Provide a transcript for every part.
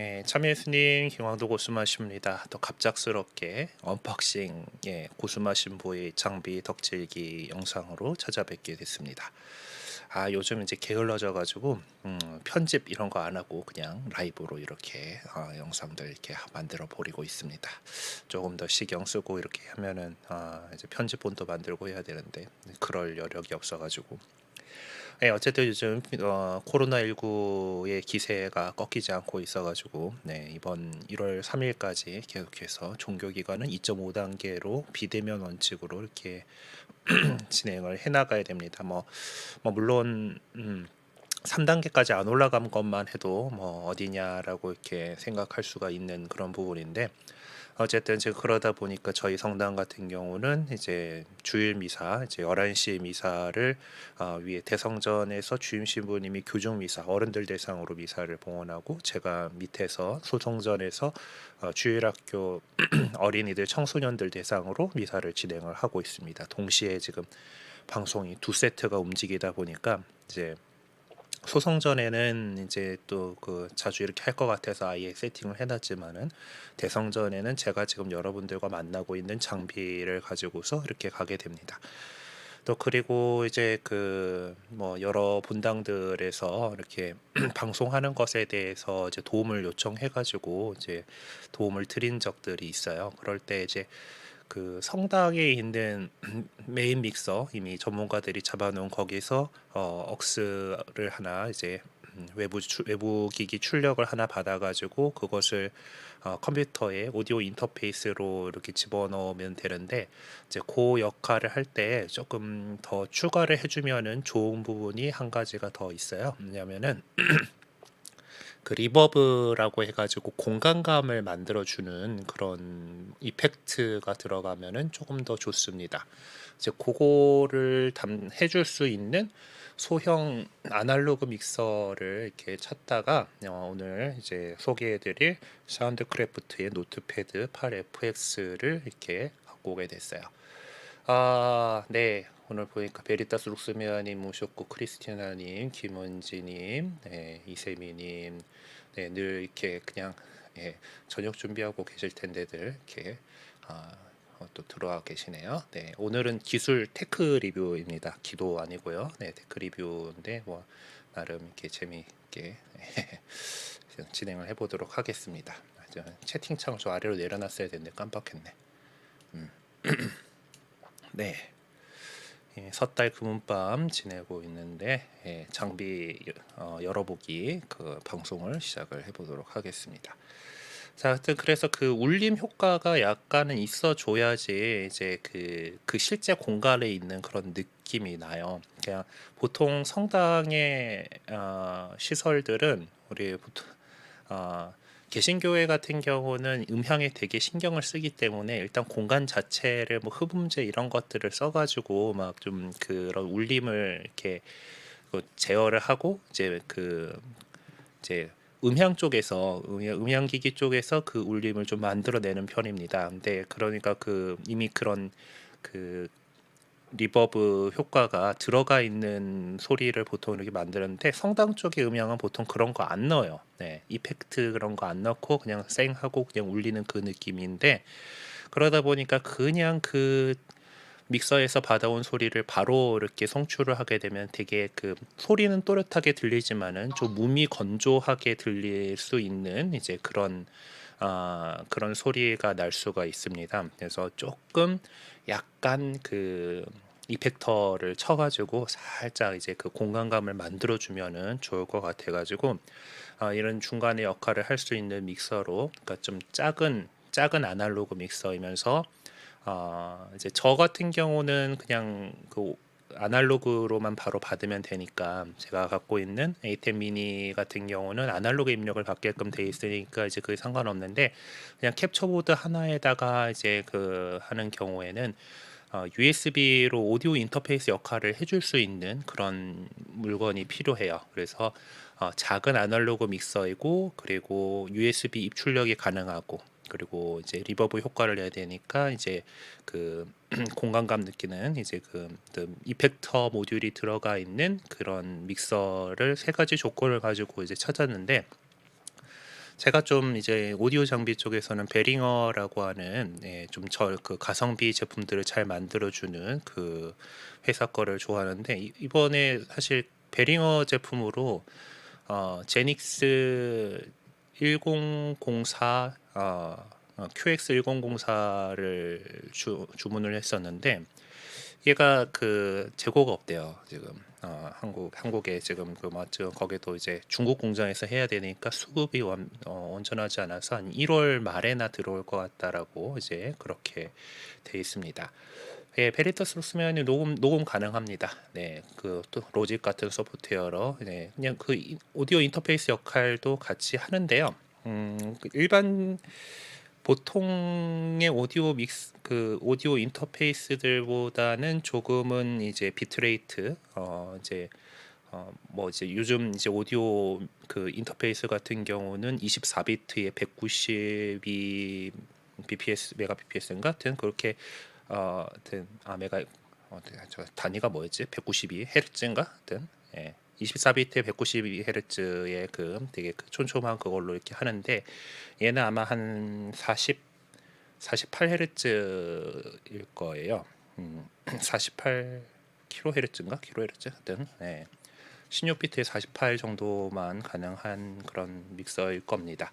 예, 참여해수님 김광도 고수마십니다. 또 갑작스럽게 언박싱 예, 고수마신보의 장비 덕질기 영상으로 찾아뵙게 됐습니다. 아 요즘 이제 게을러져 가지고 음, 편집 이런 거 안 하고 그냥 라이브로 이렇게 어, 영상들 이렇게 만들어 버리고 있습니다. 조금 더 신경 쓰고 이렇게 하면은 아, 이제 편집본도 만들고 해야 되는데 그럴 여력이 없어 가지고 네, 어쨌든 요즘 어, 코로나19의 기세가 꺾이지 않고 있어가지고 네, 이번 1월 3일까지 계속해서 종교 기간은 2.5단계로 비대면 원칙으로 이렇게 진행을 해나가야 됩니다. 뭐, 뭐 물론 음, 3단계까지 안 올라간 것만 해도 뭐 어디냐라고 이렇게 생각할 수가 있는 그런 부분인데 어쨌든 지금 그러다 보니까 저희 성당 같은 경우는 이제 주일 미사 이제 11시 미사를 어, 위에 대성전에서 주임 신부님이 교중 미사 어른들 대상으로 미사를 봉헌하고 제가 밑에서 소성전에서 어, 주일학교 어린이들 청소년들 대상으로 미사를 진행을 하고 있습니다. 동시에 지금 방송이 두 세트가 움직이다 보니까 이제 소성전에는 이제 또 그 자주 이렇게 할 것 같아서 아예 세팅을 해놨지만은 대성 전에는 제가 지금 여러분들과 만나고 있는 장비를 가지고서 이렇게 가게 됩니다. 또 그리고 이제 그 뭐 여러 분당들에서 이렇게 방송하는 것에 대해서 이제 도움을 요청해 가지고 이제 도움을 드린 적들이 있어요. 그럴 때 이제 그 성당에 있는 메인 믹서 이미 전문가들이 잡아놓은 거기서 어, 억스를 하나 이제 음, 외부 주, 외부 기기 출력을 하나 받아가지고 그것을 어, 컴퓨터에 오디오 인터페이스로 이렇게 집어넣으면 되는데 이제 그 역할을 할 때 조금 더 추가를 해주면은 좋은 부분이 한 가지가 더 있어요. 뭐냐면은 그 리버브라고 해가지고 공간감을 만들어주는 그런 이펙트가 들어가면은 조금 더 좋습니다. 이제 그거를 담 해줄 수 있는 소형 아날로그 믹서를 이렇게 찾다가 어, 오늘 이제 소개해드릴 사운드크래프트의 노트패드 8FX를 이렇게 갖고 오게 됐어요. 아, 네. 오늘 보니까 베리타스 룩스메아님 오셨고 크리스티나님, 김은지님, 네, 이세미님, 네, 늘 이렇게 그냥 예, 저녁 준비하고 계실 텐데들 이렇게 아, 어, 또 들어와 계시네요. 네, 오늘은 기술 테크 리뷰입니다. 기도 아니고요. 네, 테크 리뷰인데 뭐 나름 이렇게 재미있게 진행을 해보도록 하겠습니다. 채팅창 저 아래로 내려놨어야 되는데 깜빡했네. 음. 네. 예, 섣달 금은밤 지내고 있는데 예, 장비 어, 열어보기 그 방송을 시작을 해보도록 하겠습니다. 자, 하여튼 그래서 그 울림 효과가 약간은 있어줘야지 이제 그, 그 실제 공간에 있는 그런 느낌이 나요. 그냥 보통 성당의 어, 시설들은 우리 보통 어, 개신교회 같은 경우는 음향에 되게 신경을 쓰기 때문에 일단 공간 자체를 뭐 흡음재 이런 것들을 써가지고 막 좀 그런 울림을 이렇게 그 제어를 하고 이제 그 이제 음향 쪽에서 음향, 음향 기기 쪽에서 그 울림을 좀 만들어내는 편입니다. 근데 그러니까 그 이미 그런 그 리버브 효과가 들어가 있는 소리를 보통 이렇게 만드는데 성당 쪽의 음향은 보통 그런 거 안 넣어요. 네, 이펙트 그런 거 안 넣고 그냥 쌩하고 그냥 울리는 그 느낌인데 그러다 보니까 그냥 그 믹서에서 받아온 소리를 바로 이렇게 성취를 하게 되면 되게 그 소리는 또렷하게 들리지만은 좀 무미 건조하게 들릴 수 있는 이제 그런 아 그런 소리가 날 수가 있습니다. 그래서 조금 약간 그 이펙터를 쳐가지고 살짝 이제 그 공간감을 만들어 주면은 좋을 것 같아가지고 아, 이런 중간에 역할을 할 수 있는 믹서로 그러니까 좀 작은 작은 아날로그 믹서이면서 어, 이제 저 같은 경우는 그냥 그 아날로그로만 바로 받으면 되니까 제가 갖고 있는 A10 미니 같은 경우는 아날로그 입력을 받게끔 돼 있으니까 이제 그게 상관없는데 그냥 캡처보드 하나에다가 이제 그 하는 경우에는 어, USB로 오디오 인터페이스 역할을 해줄 수 있는 그런 물건이 필요해요. 그래서 어, 작은 아날로그 믹서이고 그리고 USB 입출력이 가능하고 그리고 이제 리버브 효과를 내야 되니까 이제 그 공간감 느끼는 이제 그, 그 이펙터 모듈이 들어가 있는 그런 믹서를 세 가지 조건을 가지고 이제 찾았는데 제가 좀 이제 오디오 장비 쪽에서는 베링어라고 하는 예, 좀저그 가성비 제품들을 잘 만들어주는 그 회사 거를 좋아하는데 이- 이번에 사실 베링어 제품으로 어, 제닉스 1004 어, 어, QX 1004를 주, 주문을 했었는데 얘가 그 재고가 없대요 지금 어, 한국 한국에 지금 그 맞죠 거기도 이제 중국 공장에서 해야 되니까 수급이 완, 어, 온전하지 않아서 한 1월 말에나 들어올 것 같다라고 이제 그렇게 돼 있습니다. 예, 베리터스로 쓰면 녹음 녹음 가능합니다. 네, 그 또 로직 같은 소프트웨어로 네, 그냥 그 이- 오디오 인터페이스 역할도 같이 하는데요. 음, 그 일반 보통의 오디오 믹스 그 오디오 인터페이스들보다는 조금은 이제 비트레이트 어 이제 어뭐 이제 요즘 이제 오디오 그 인터페이스 같은 경우는 24비트에 192 bps 메가 bps인가 같은 그렇게 어 하여튼 아 메가 어, 저 단위가 뭐였지? 192 헤르츠인가? 하여튼 예. 24비트에 192 헤르츠의 그 되게 그 촘촘한 그걸로 이렇게 하는데 얘는 아마 한 40, 48 헤르츠일 거예요. 음, 48 킬로 헤르츠인가? 킬로 헤르츠 하여튼 네. 16비트에 48 정도만 가능한 그런 믹서일 겁니다.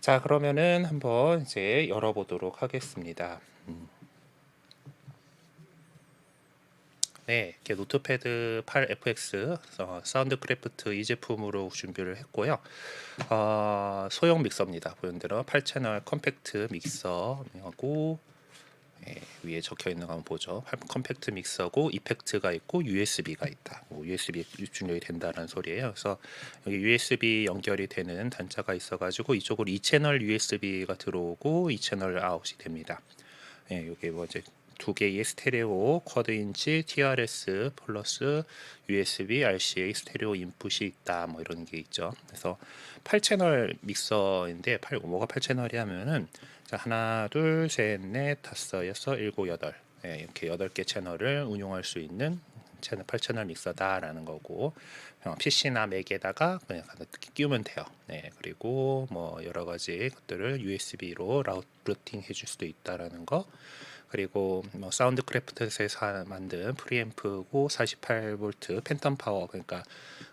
자 그러면은 한번 이제 열어보도록 하겠습니다. 음. 네, 이렇게 노트패드 8 FX 어, 사운드 크래프트 이 제품으로 준비를 했고요. 어, 소형 믹서입니다. 보는 대로 8채널 컴팩트 믹서하고 예, 위에 적혀 있는 거 한번 보죠. 팔- 컴팩트 믹서고 이펙트가 있고 USB가 있다. 뭐 USB 출력이 된다는 소리예요. 그래서 여기 USB 연결이 되는 단자가 있어가지고 이쪽으로 2채널 USB가 들어오고 2채널 아웃이 됩니다. 예, 여기 뭐 이제 두 개의 스테레오 쿼드 인치 TRS 플러스 USB RCA 스테레오 인풋이 있다 뭐 이런 게 있죠. 그래서 8채널 믹서인데 8 뭐가 8채널이 하면은 자, 하나 둘 셋 넷 다섯 여섯 일곱 여덟 예, 이렇게 여덟 개 채널을 운용할 수 있는 채널 8채널 믹서다라는 거고 어, PC나 맥에다가 그냥 끼우면 돼요. 네, 그리고 뭐 여러 가지 것들을 USB로 라우팅 해줄 수도 있다라는 거. 그리고 뭐 사운드 크래프트에서 만든 프리앰프고 48V 팬텀 파워 그러니까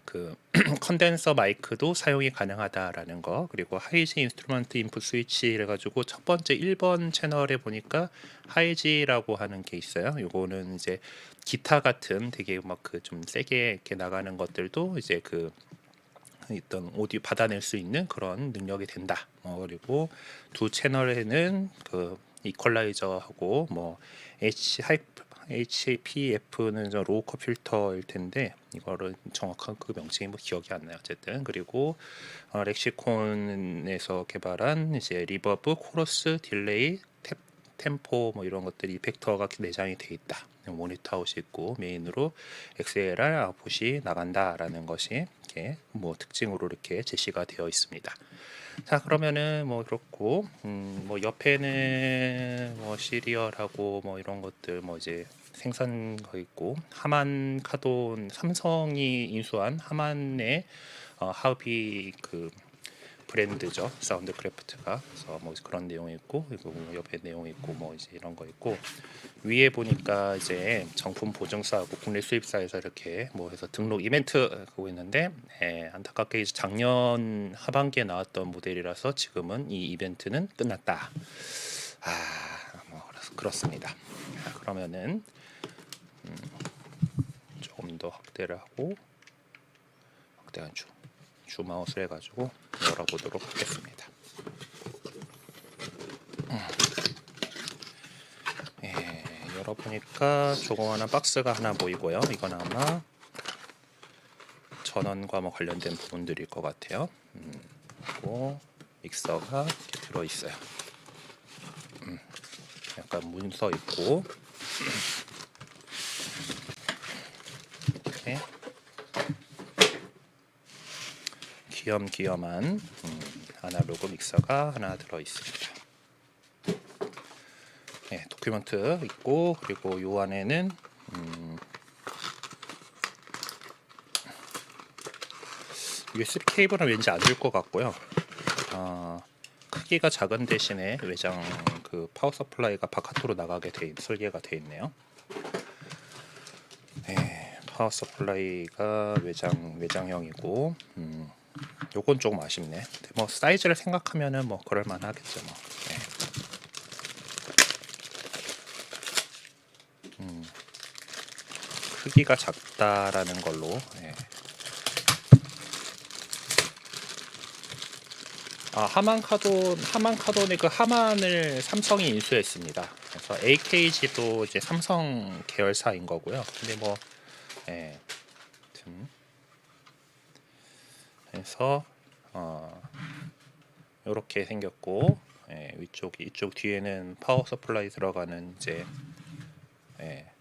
그 컨덴서 마이크도 사용이 가능하다라는 거 그리고 하이지 인스트루먼트 인풋 스위치 그래가지고 첫 번째 1번 채널에 보니까 하이지라고 하는 게 있어요. 요거는 이제 기타 같은 되게 막 그 좀 세게 이렇게 나가는 것들도 이제 그 있던 오디오 받아낼 수 있는 그런 능력이 된다. 어, 그리고 두 채널에는 그 이퀄라이저하고 뭐 H 하이 HPF는 저 로우 컷 필터일 텐데 이거를 정확한 그 명칭이 뭐 기억이 안 나요 어쨌든 그리고 어, 렉시콘에서 개발한 이제 리버브, 코러스, 딜레이, 탭, 템포 뭐 이런 것들이 이펙터가 내장이 돼 있다. 모니터 아웃이 있고 메인으로 XLR 아웃풋이 나간다라는 것이 이렇게 뭐 특징으로 이렇게 제시가 되어 있습니다. 자 그러면은 뭐 그렇고 음, 뭐 옆에는 뭐 시리얼하고 뭐 이런 것들 뭐 이제 생산 거 있고 하만 카돈 삼성이 인수한 하만의 어, 하비 그 브랜드죠 사운드 크래프트가 그래서 뭐 그런 내용이 있고 그리고 뭐 옆에 내용이 있고 뭐 이제 이런 거 있고 위에 보니까 이제 정품 보증사하고 국내 수입사에서 이렇게 뭐 해서 등록 이벤트 그거 있는데 예, 안타깝게 이제 작년 하반기에 나왔던 모델이라서 지금은 이 이벤트는 끝났다. 아, 뭐 그래서 그렇습니다. 자, 그러면은 음, 조금 더 확대를 하고 확대한 주, 주 마우스를 해가지고 열어보도록 하겠습니다. 예, 열어보니까 조그마한 박스가 하나 보이고요. 이건 아마 전원과 뭐 관련된 부분들일 것 같아요. 음, 그리고 믹서가 들어 있어요. 음, 약간 문서 있고 이렇게 귀염귀염한 음, 아날로그 믹서가 하나 들어 있습니다. 네, 도큐멘트 있고 그리고 요 안에는 음, USB 케이블은 왠지 안 줄 것 같고요. 어, 크기가 작은 대신에 외장 그 파워 서플라이가 바깥으로 나가게 돼 있- 설계가 돼 있네요. 네, 파워 서플라이가 외장 외장형이고 음, 요건 조금 아쉽네. 근데 뭐 사이즈를 생각하면은 뭐 그럴 만하겠죠. 뭐. 네. 음, 크기가 작다라는 걸로. 네. 아 하만 카돈 하만 카돈의 그 하만을 삼성이 인수했습니다. 그래서 AKG도 이제 삼성 계열사인 거고요. 근데 뭐 예. 아무튼 그래서 어 이렇게 생겼고 예, 위쪽 이쪽 뒤에는 파워 서플라이 들어가는 이제 예,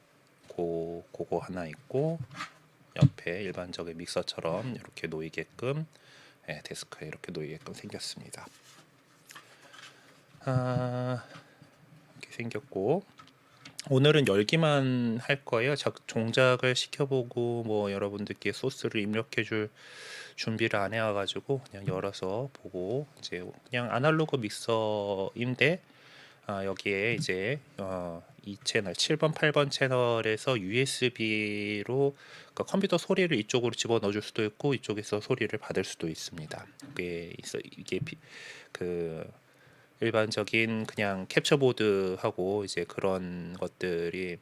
고 그거 하나 있고 옆에 일반적인 믹서처럼 이렇게 놓이게끔 예, 데스크에 이렇게 놓이게끔 생겼습니다. 아, 이렇게 생겼고 오늘은 열기만 할 거예요. 작, 종작을 시켜보고 뭐 여러분들께 소스를 입력해줄 준비를 안 해와가지고 그냥 열어서 보고 이제 그냥 아날로그 믹서인데 아, 여기에 이제 어, 이 채널 7번 8번 채널에서 USB로 그러니까 컴퓨터 소리를 이쪽으로 집어 넣어줄 수도 있고 이쪽에서 소리를 받을 수도 있습니다. 이게 있어 이게 비- 그 일반적인 그냥 캡처 보드하고 이제 그런 것들이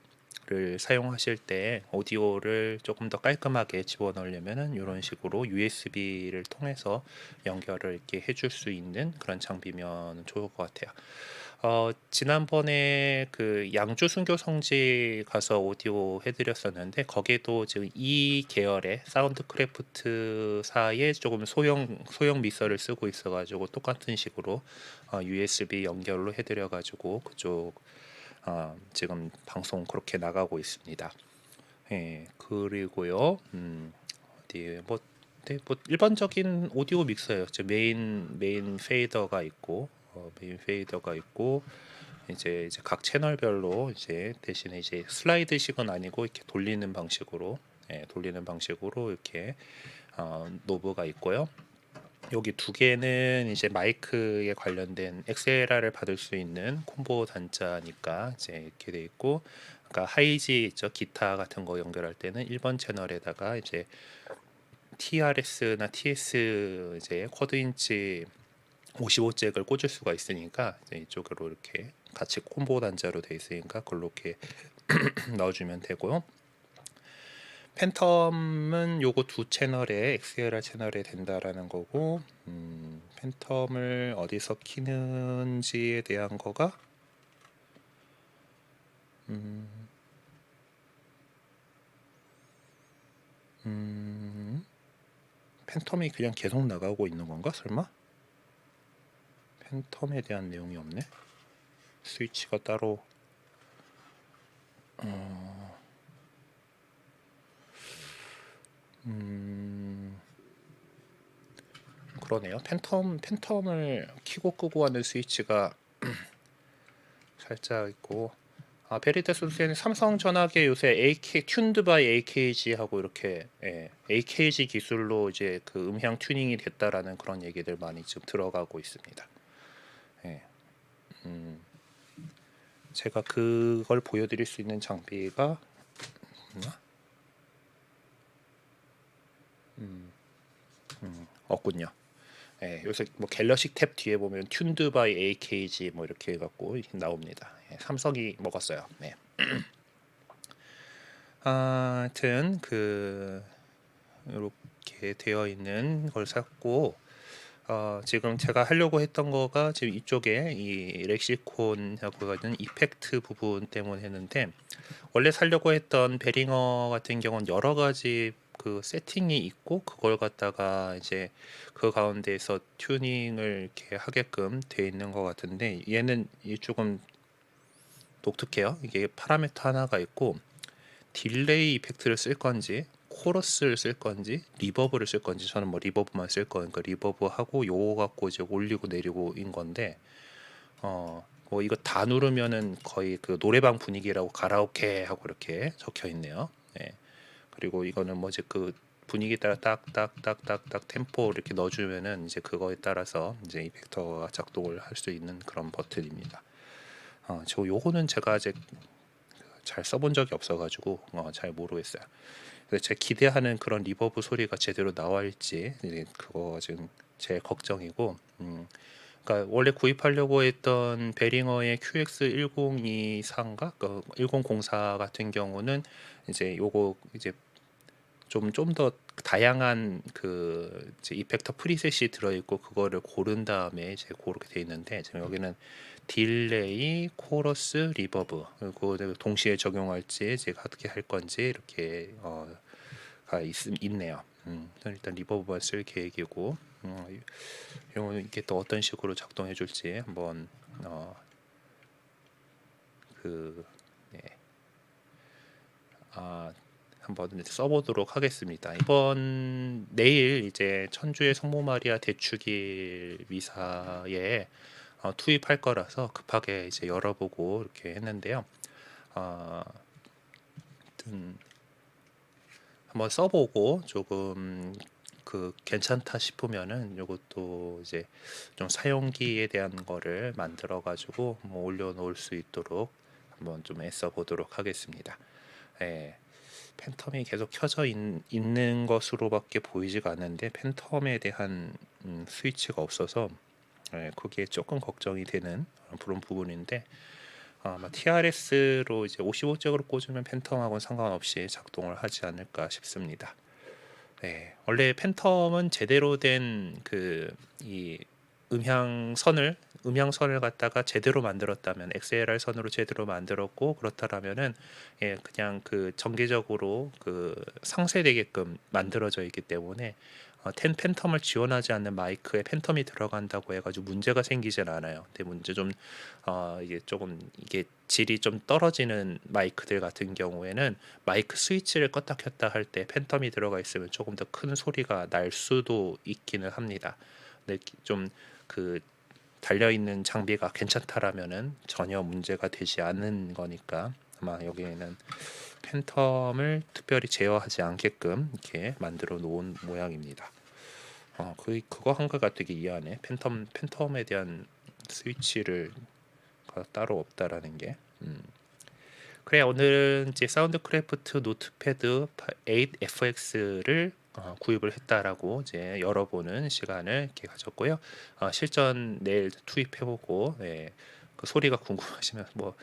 를 사용하실 때 오디오를 조금 더 깔끔하게 집어넣으려면은 이런 식으로 USB를 통해서 연결을 이렇게 해줄 수 있는 그런 장비면 좋을 것 같아요. 어, 지난번에 그 양주 순교 성지 가서 오디오 해드렸었는데 거기에도 지금 이 계열의 사운드 크래프트사의 조금 소형 소형 미서를 쓰고 있어가지고 똑같은 식으로 어, USB 연결로 해드려가지고 그쪽 어, 지금 방송 그렇게 나가고 있습니다. 예, 그리고요, 음, 어디 뭐, 네, 뭐 일반적인 오디오 믹서예요. 저 메인 메인 페이더가 있고 어, 메인 페이더가 있고 이제 이제 각 채널별로 이제 대신에 이제 슬라이드식은 아니고 이렇게 돌리는 방식으로 예, 돌리는 방식으로 이렇게 어, 노브가 있고요. 여기 두 개는 이제 마이크에 관련된 XLR을 받을 수 있는 콤보 단자니까 이제 이렇게 돼 있고 아까 하이지 있죠 기타 같은 거 연결할 때는 1번 채널에다가 이제 TRS나 TS 이제 쿼드 인치 55잭을 꽂을 수가 있으니까 이제 이쪽으로 이렇게 같이 콤보 단자로 돼 있으니까 그걸로 이렇게 넣어주면 되고요. 팬텀은 요거 두 채널에 XLR 채널에 된다라는 거고 음, 팬텀을 어디서 키는지에 대한 거가 음, 음, 팬텀이 그냥 계속 나가고 있는 건가 설마? 팬텀에 대한 내용이 없네. 스위치가 따로 어, 음, 그러네요. 팬텀 팬텀을 키고 끄고 하는 스위치가 살짝 있고 아 베리테 선수는 삼성 전화기 요새 AK 튠드 바이 AKG 하고 이렇게 예, AKG 기술로 이제 그 음향 튜닝이 됐다라는 그런 얘기들 많이 지금 들어가고 있습니다. 예. 음, 제가 그걸 보여드릴 수 있는 장비가 있나? 음, 음, 없군요. 예, 요새 뭐 갤럭시 탭 뒤에 보면 튠드 바이 AKG 뭐 이렇게 해갖고 나옵니다. 예, 삼성이 먹었어요. 네. 아, 하여튼 그 이렇게 되어 있는 걸 샀고 어, 지금 제가 하려고 했던 거가 지금 이쪽에 이 렉시콘하고 있는 이펙트 부분 때문에 했는데 원래 살려고 했던 베링어 같은 경우는 여러 가지 그 세팅이 있고 그걸 갖다가 이제 그 가운데에서 튜닝을 이렇게 하게끔 돼 있는 것 같은데 얘는 이 조금 독특해요. 이게 파라미터 하나가 있고 딜레이 이펙트를 쓸 건지 코러스를 쓸 건지 리버브를 쓸 건지 저는 뭐 리버브만 쓸 거니까 리버브 하고 요거 갖고 이제 올리고 내리고인 건데 어 뭐 이거 다 누르면은 거의 그 노래방 분위기라고 가라오케 하고 이렇게 적혀 있네요. 예. 그리고 이거는 뭐지 그 분위기에 따라 딱딱딱딱딱 템포 이렇게 넣어주면은 이제 그거에 따라서 이제 이펙터가 작동을 할 수 있는 그런 버튼입니다. 어, 저 요거는 제가 아직 잘 써본 적이 없어가지고 어, 잘 모르겠어요. 그래서 제가 기대하는 그런 리버브 소리가 제대로 나와있지 이제 그거 지금 제일 걱정이고. 음, 그러니까 원래 구입하려고 했던 베링어의 QX1024인가? 그 1004 같은 경우는 이제 요거 이제 좀 좀 더 다양한 그 이제 이펙터 프리셋이 들어 있고 그거를 고른 다음에 이제 그렇게 돼 있는데 지금 여기는 딜레이, 코러스, 리버브. 그리고 동시에 적용할지 제가 어떻게 할 건지 이렇게 어가 있, 있네요. 음, 일단 리버브만 쓸 계획이고 음, 요 이게 또 어떤 식으로 작동해 줄지 한번 어, 그 네. 아 한번 써보도록 하겠습니다. 이번 내일 이제 천주의 성모 마리아 대축일 미사에 어, 투입할 거라서 급하게 이제 열어보고 이렇게 했는데요. 어, 한번 써보고 조금 그 괜찮다 싶으면은 이것도 이제 좀 사용기에 대한 거를 만들어 가지고 뭐 올려놓을 수 있도록 한번 좀 애써 보도록 하겠습니다. 예. 팬텀이 계속 켜져 있, 는 것으로밖에 보이지가 않는데 팬텀에 대한 음, 스위치가 없어서 예, 그게 조금 걱정이 되는 그런 부분인데 아마 TRS로 이제 55잭으로 꽂으면 팬텀하고는 상관없이 작동을 하지 않을까 싶습니다. 네, 원래 팬텀은 제대로 된 그 이 음향선을 음향선을 갖다가 제대로 만들었다면 XLR 선으로 제대로 만들었고 그렇다라면은 예 그냥 그 정기적으로 그 상쇄되게끔 만들어져 있기 때문에 어, 텐 팬텀을 지원하지 않는 마이크에 팬텀이 들어간다고 해가지고 문제가 생기진 않아요. 근데 문제 좀 어, 이게 조금 이게 질이 좀 떨어지는 마이크들 같은 경우에는 마이크 스위치를 껐다 켰다 할 때 팬텀이 들어가 있으면 조금 더 큰 소리가 날 수도 있기는 합니다. 근데 좀그 달려 있는 장비가 괜찮다라면은 전혀 문제가 되지 않는 거니까 아마 여기에는 팬텀을 특별히 제어하지 않게끔 이렇게 만들어 놓은 모양입니다. 어, 그 그거 한 거가 되게 이해하네. 팬텀 팬텀에 대한 스위치를 따로 없다라는 게. 음. 그래 오늘은 이제 사운드크래프트 노트패드 8FX를 어, 구입을 했다라고 이제 열어보는 시간을 이렇게 가졌고요. 어, 실전 내일 투입해보고 예, 그 소리가 궁금하시면 뭐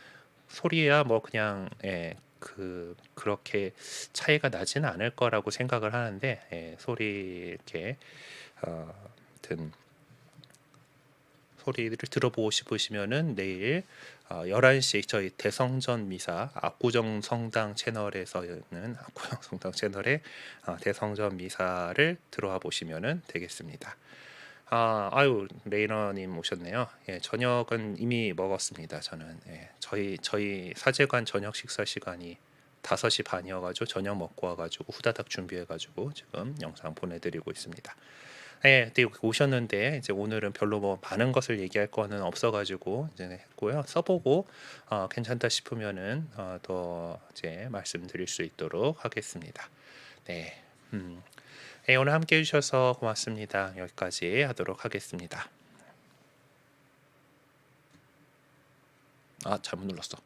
소리야 뭐 그냥 예, 그 그렇게 차이가 나지는 않을 거라고 생각을 하는데 예, 소리 이렇게 어, 든 소리를 들어보고 싶으시면은 내일 어, 11시 저희 대성전 미사 압구정 성당 채널에서 는 압구정 성당 채널에 어, 대성전 미사를 들어와 보시면은 되겠습니다. 아, 아유 레이너님 오셨네요. 예, 저녁은 이미 먹었습니다. 저는 예, 저희 저희 사제관 저녁 식사 시간이 5시 반이어가지고 저녁 먹고 와가지고 후다닥 준비해가지고 지금 영상 보내드리고 있습니다. 예, 네, 오셨는데 이제 오늘은 별로 뭐 많은 것을 얘기할 거는 없어가지고 이제 했고요. 써보고 어, 괜찮다 싶으면은 어, 더 이제 말씀드릴 수 있도록 하겠습니다. 네, 음. 네, 오늘 함께 해주셔서 고맙습니다. 여기까지 하도록 하겠습니다. 아 잘못 눌렀어.